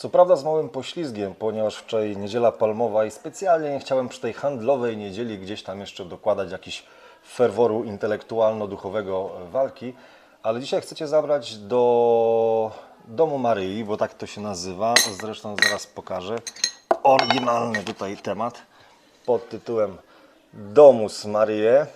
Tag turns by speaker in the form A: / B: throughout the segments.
A: Co prawda z małym poślizgiem, ponieważ wczoraj niedziela palmowa i specjalnie nie chciałem przy tej handlowej niedzieli gdzieś tam jeszcze dokładać jakiś ferworu intelektualno-duchowego walki, ale dzisiaj chcecie zabrać do Domu Maryi, bo tak to się nazywa, zresztą zaraz pokażę. Oryginalny tutaj temat pod tytułem Domus. Yy,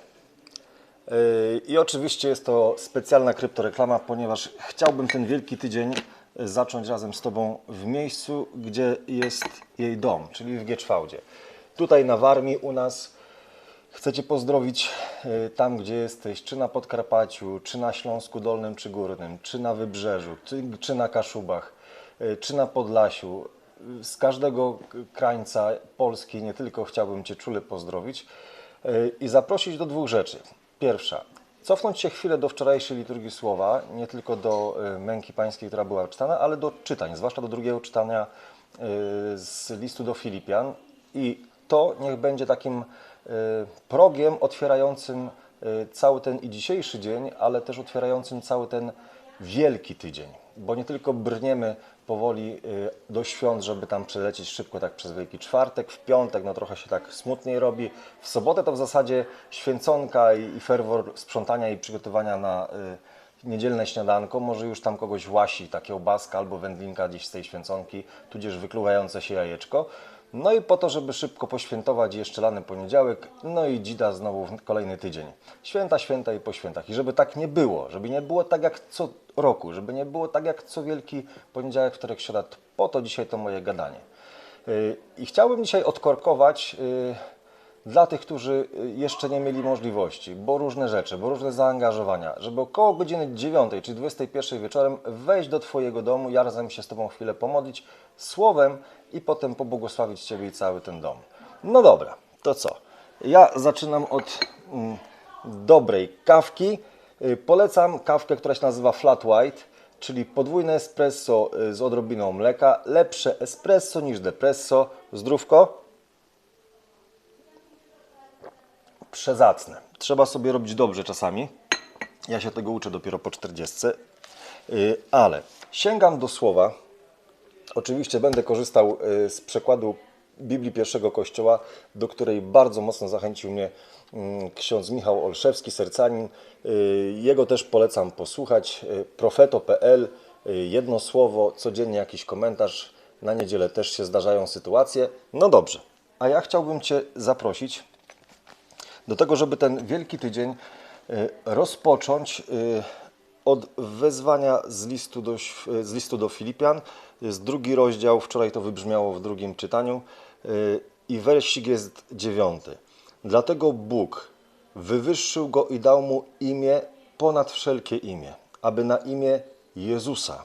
A: I oczywiście jest to specjalna kryptoreklama, ponieważ chciałbym ten wielki tydzień zacząć razem z Tobą w miejscu, gdzie jest jej dom, czyli w Gieczwałdzie. Tutaj na Warmii u nas chcecie pozdrowić yy, tam, gdzie jesteś, czy na Podkarpaciu, czy na Śląsku Dolnym czy Górnym, czy na Wybrzeżu, czy, czy na Kaszubach, yy, czy na Podlasiu. Z każdego krańca Polski nie tylko chciałbym Cię czule pozdrowić yy, i zaprosić do dwóch rzeczy. Pierwsza, cofnąć się chwilę do wczorajszej liturgii słowa, nie tylko do y, męki pańskiej, która była czytana, ale do czytań, zwłaszcza do drugiego czytania y, z listu do Filipian. I to niech będzie takim y, progiem otwierającym cały ten i dzisiejszy dzień, ale też otwierającym cały ten wielki tydzień. Bo nie tylko brniemy powoli y, do świąt, żeby tam przelecieć szybko tak przez Wielki Czwartek, w piątek no trochę się tak smutniej robi, w sobotę to w zasadzie święconka i, i ferwor sprzątania i przygotowania na y, niedzielne śniadanko, może już tam kogoś łasi ta kiełbaska albo wędlinka gdzieś z tej święconki, tudzież wykluwające się jajeczko. No i po to, żeby szybko poświętować jeszcze lany poniedziałek, no i dzida znowu kolejny tydzień. Święta, święta i po świętach. I żeby tak nie było, żeby nie było tak jak co roku, żeby nie było tak jak co wielki poniedziałek, wtorek, środa. Po to dzisiaj to moje gadanie. Yy, I chciałbym dzisiaj odkorkować yy, dla tych, którzy y, jeszcze nie mieli możliwości, bo różne rzeczy, bo różne zaangażowania, żeby około godziny 9 czy 21 wieczorem wejść do Twojego domu, ja razem się z Tobą chwilę pomodlić słowem i potem pobłogosławić Ciebie i cały ten dom. No dobra, to co? Ja zaczynam od mm, dobrej kawki. Y, Polecam kawkę, która się nazywa Flat White, czyli podwójne espresso y, z odrobiną mleka. Lepsze espresso niż depresso. Zdrówko. Przezacne. Trzeba sobie robić dobrze czasami. Ja się tego uczę dopiero po 40. Y, Ale sięgam do słowa. Oczywiście będę korzystał y, z przekładu Biblii pierwszego Kościoła, do której bardzo mocno zachęcił mnie mm, ksiądz Michał Olszewski, sercanin. Y, Jego też polecam posłuchać. Y, Profeto.pl, jedno słowo, codziennie jakiś komentarz. Na niedzielę też się zdarzają sytuacje. No dobrze, a ja chciałbym Cię zaprosić do tego, żeby ten wielki tydzień rozpocząć od wezwania z listu do, z listu do Filipian. Jest drugi rozdział, wczoraj to wybrzmiało w drugim czytaniu y, i wersik jest dziewiąty. Dlatego Bóg wywyższył go i dał mu imię ponad wszelkie imię, aby na imię Jezusa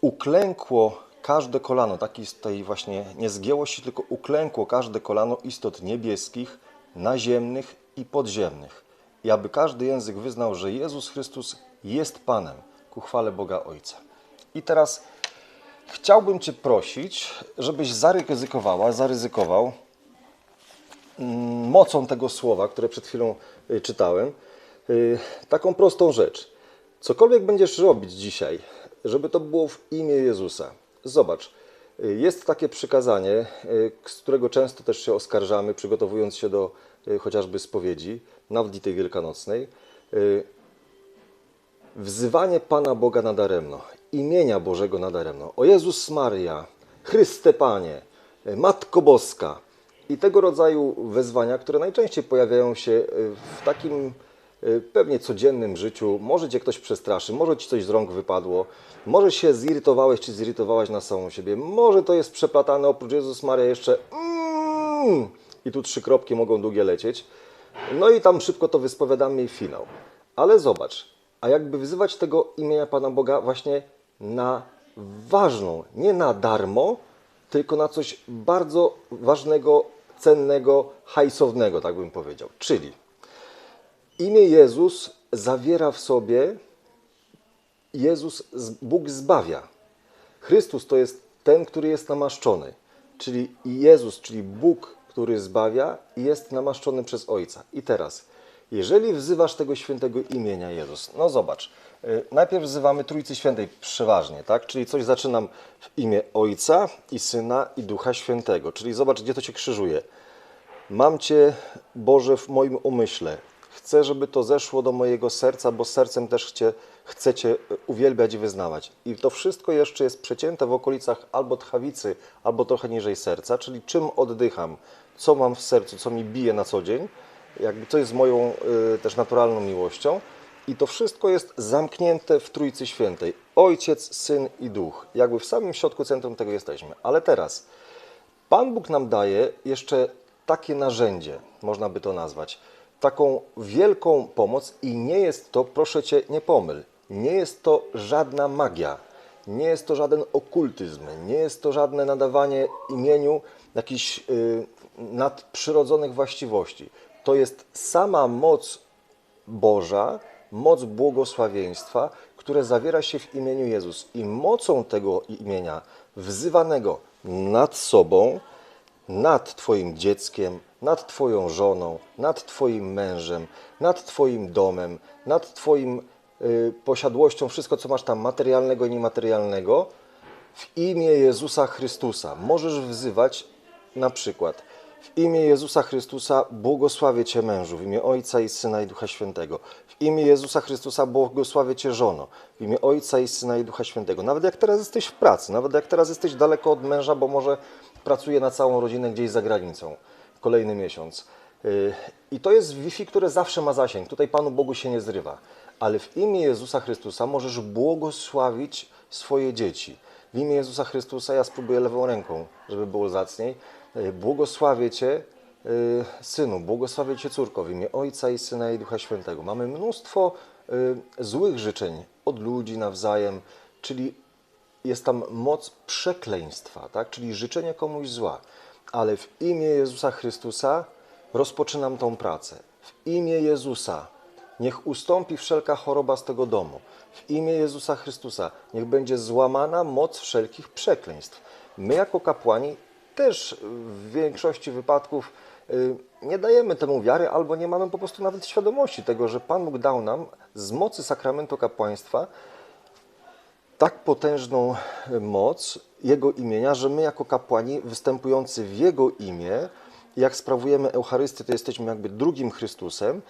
A: uklękło każde kolano, taki tutaj właśnie nie zgięło się, tylko uklękło każde kolano istot niebieskich, naziemnych i podziemnych. I aby każdy język wyznał, że Jezus Chrystus jest Panem, ku chwale Boga Ojca. I teraz chciałbym Cię prosić, żebyś zaryzykowała, zaryzykował mm, mocą tego słowa, które przed chwilą y, czytałem, y, taką prostą rzecz. Cokolwiek będziesz robić dzisiaj, żeby to było w imię Jezusa. Zobacz, y, jest takie przykazanie, z którego często też się oskarżamy, przygotowując się do chociażby spowiedzi, nawet tej wielkanocnej. Wzywanie Pana Boga nadaremno, imienia Bożego nadaremno. O Jezus Maria, Chryste Panie, Matko Boska i tego rodzaju wezwania, które najczęściej pojawiają się y, w takim y, pewnie codziennym życiu. Może Cię ktoś przestraszy, może Ci coś z rąk wypadło, może się zirytowałeś czy zirytowałaś na samą siebie, może to jest przeplatane oprócz Jezus Maria jeszcze mm, i tu trzy kropki mogą długie lecieć. No i tam szybko to wyspowiadamy i finał. Ale zobacz, a jakby wzywać tego imienia Pana Boga właśnie na ważną, nie na darmo, tylko na coś bardzo ważnego, cennego, hajsownego, tak bym powiedział. Czyli imię Jezus zawiera w sobie Jezus, Bóg zbawia. Chrystus to jest ten, który jest namaszczony. Czyli Jezus, czyli Bóg, który zbawia, jest namaszczony przez Ojca. I teraz, jeżeli wzywasz tego świętego imienia Jezus, no zobacz, Y, Najpierw wzywamy Trójcy Świętej przeważnie, tak? Czyli coś zaczynam w imię Ojca i Syna i Ducha Świętego. Czyli zobacz, gdzie to się krzyżuje. Mam Cię, Boże, w moim umyśle. Chcę, żeby to zeszło do mojego serca, bo sercem też Cię, chcę Cię uwielbiać i wyznawać. I to wszystko jeszcze jest przecięte w okolicach albo tchawicy, albo trochę niżej serca, czyli czym oddycham, co mam w sercu, co mi bije na co dzień, jakby to jest moją y, też naturalną miłością. I to wszystko jest zamknięte w Trójcy Świętej. Ojciec, Syn i Duch. Jakby w samym środku centrum tego jesteśmy. Ale teraz Pan Bóg nam daje jeszcze takie narzędzie, można by to nazwać, taką wielką pomoc i nie jest to, proszę Cię, nie pomyl, nie jest to żadna magia, nie jest to żaden okultyzm, nie jest to żadne nadawanie imieniu jakichś y, nadprzyrodzonych właściwości. To jest sama moc Boża, moc błogosławieństwa, które zawiera się w imieniu Jezus. I mocą tego imienia wzywanego nad sobą, nad Twoim dzieckiem, nad Twoją żoną, nad Twoim mężem, nad Twoim domem, nad Twoim y, posiadłością, wszystko co masz tam materialnego i niematerialnego, w imię Jezusa Chrystusa. Możesz wzywać na przykład w imię Jezusa Chrystusa błogosławię Cię mężu, w imię Ojca i Syna i Ducha Świętego. W imię Jezusa Chrystusa błogosławię Cię żono, w imię Ojca i Syna i Ducha Świętego. Nawet jak teraz jesteś w pracy, nawet jak teraz jesteś daleko od męża, bo może pracuje na całą rodzinę gdzieś za granicą, kolejny miesiąc. Yy, I to jest Wi-Fi, które zawsze ma zasięg. Tutaj Panu Bogu się nie zrywa. Ale w imię Jezusa Chrystusa możesz błogosławić swoje dzieci. W imię Jezusa Chrystusa ja spróbuję lewą ręką, żeby było zacniej. Yy, Błogosławię Cię, yy, Synu, błogosławię Cię, Córko, w imię Ojca i Syna i Ducha Świętego. Mamy mnóstwo yy, złych życzeń od ludzi nawzajem, czyli jest tam moc przekleństwa, tak? czyli życzenie komuś zła. Ale w imię Jezusa Chrystusa rozpoczynam tą pracę. W imię Jezusa niech ustąpi wszelka choroba z tego domu. W imię Jezusa Chrystusa niech będzie złamana moc wszelkich przekleństw. My jako kapłani też w większości wypadków y, nie dajemy temu wiary albo nie mamy po prostu nawet świadomości tego, że Pan Bóg dał nam z mocy sakramentu kapłaństwa tak potężną moc Jego imienia, że my jako kapłani występujący w Jego imię, jak sprawujemy Eucharystię, to jesteśmy jakby drugim Chrystusem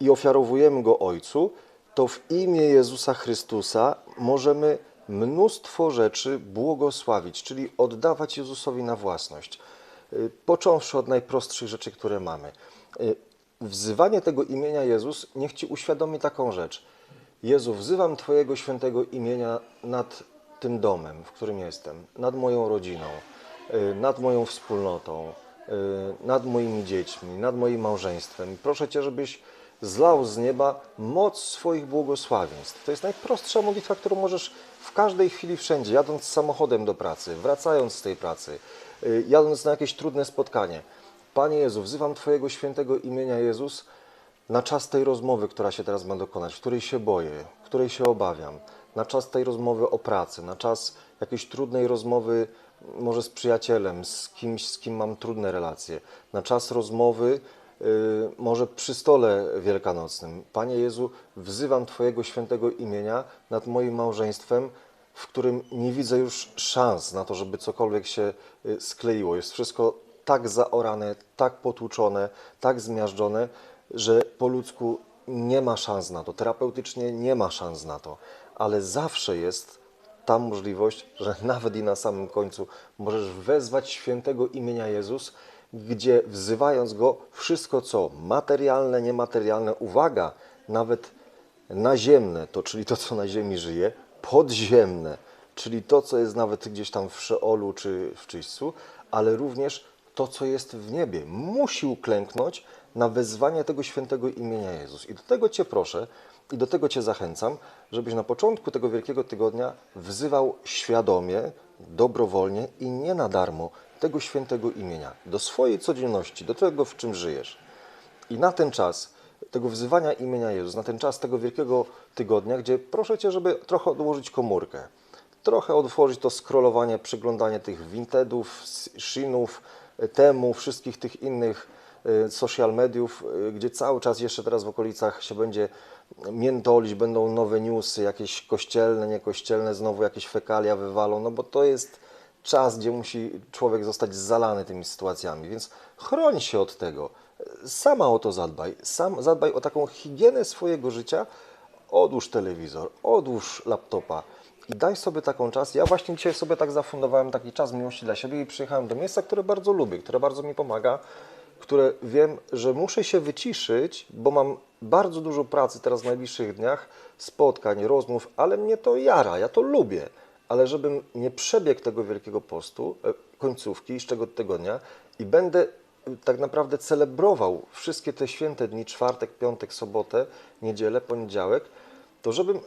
A: i ofiarowujemy Go Ojcu, to w imię Jezusa Chrystusa możemy mnóstwo rzeczy błogosławić, czyli oddawać Jezusowi na własność. Y, Począwszy od najprostszych rzeczy, które mamy. Y, Wzywanie tego imienia Jezus niech Ci uświadomi taką rzecz – Jezu, wzywam Twojego świętego imienia nad tym domem, w którym jestem, nad moją rodziną, y, nad moją wspólnotą, nad moimi dziećmi, nad moim małżeństwem. Proszę Cię, żebyś zlał z nieba moc swoich błogosławieństw. To jest najprostsza modlitwa, którą możesz w każdej chwili, wszędzie, jadąc samochodem do pracy, wracając z tej pracy, y, jadąc na jakieś trudne spotkanie. Panie Jezu, wzywam Twojego świętego imienia Jezus, na czas tej rozmowy, która się teraz ma dokonać, której się boję, której się obawiam, na czas tej rozmowy o pracy, na czas jakiejś trudnej rozmowy może z przyjacielem, z kimś, z kim mam trudne relacje, na czas rozmowy może przy stole wielkanocnym. Panie Jezu, wzywam Twojego świętego imienia nad moim małżeństwem, w którym nie widzę już szans na to, żeby cokolwiek się y, skleiło. Jest wszystko tak zaorane, tak potłuczone, tak zmiażdżone, że po ludzku nie ma szans na to, terapeutycznie nie ma szans na to, ale zawsze jest ta możliwość, że nawet i na samym końcu możesz wezwać świętego imienia Jezus, gdzie wzywając Go wszystko co materialne, niematerialne, uwaga, nawet naziemne, to czyli to, co na ziemi żyje, podziemne, czyli to, co jest nawet gdzieś tam w Szeolu czy w Czyśćcu, ale również to, co jest w niebie. Musi uklęknąć na wezwanie tego świętego imienia Jezus. I do tego Cię proszę i do tego Cię zachęcam, żebyś na początku tego Wielkiego Tygodnia wzywał świadomie, dobrowolnie i nie na darmo tego świętego imienia do swojej codzienności, do tego, w czym żyjesz. I na ten czas tego wzywania imienia Jezus, na ten czas tego Wielkiego Tygodnia, gdzie proszę Cię, żeby trochę odłożyć komórkę, trochę otworzyć to scrollowanie, przeglądanie tych Wintedów, Shinów, temu, wszystkich tych innych y, social mediów, y, gdzie cały czas jeszcze teraz w okolicach się będzie miętolić, będą nowe newsy, jakieś kościelne, niekościelne, znowu jakieś fekalia wywalą, no bo to jest czas, gdzie musi człowiek zostać zalany tymi sytuacjami, więc chroń się od tego. Sama o to zadbaj, sam zadbaj o taką higienę swojego życia, odłóż telewizor, odłóż laptopa i daj sobie taką czas. Ja właśnie dzisiaj sobie tak zafundowałem taki czas miłości dla siebie i przyjechałem do miejsca, które bardzo lubię, które bardzo mi pomaga, które wiem, że muszę się wyciszyć, bo mam bardzo dużo pracy teraz w najbliższych dniach, spotkań, rozmów, ale mnie to jara, ja to lubię. Ale żebym nie przebiegł tego Wielkiego Postu, e, końcówki, z czego tygodnia i będę e, tak naprawdę celebrował wszystkie te święte dni, czwartek, piątek, sobotę, niedzielę, poniedziałek, to żebym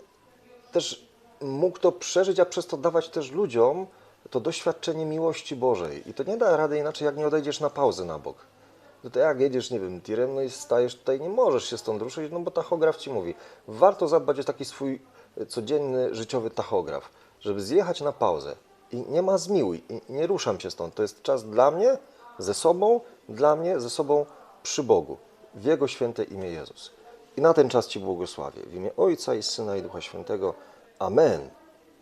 A: też mógł to przeżyć, a przez to dawać też ludziom to doświadczenie miłości Bożej. I to nie da rady inaczej, jak nie odejdziesz na pauzę na bok. No to jak jedziesz, nie wiem, tirem, no i stajesz tutaj, nie możesz się stąd ruszyć, no bo tachograf ci mówi. Warto zadbać o taki swój e, codzienny, życiowy tachograf, żeby zjechać na pauzę. I nie ma zmiłuj, i nie ruszam się stąd. To jest czas dla mnie, ze sobą, dla mnie, ze sobą przy Bogu. W Jego święte imię Jezus. I na ten czas Ci błogosławię. W imię Ojca i Syna i Ducha Świętego. Amen.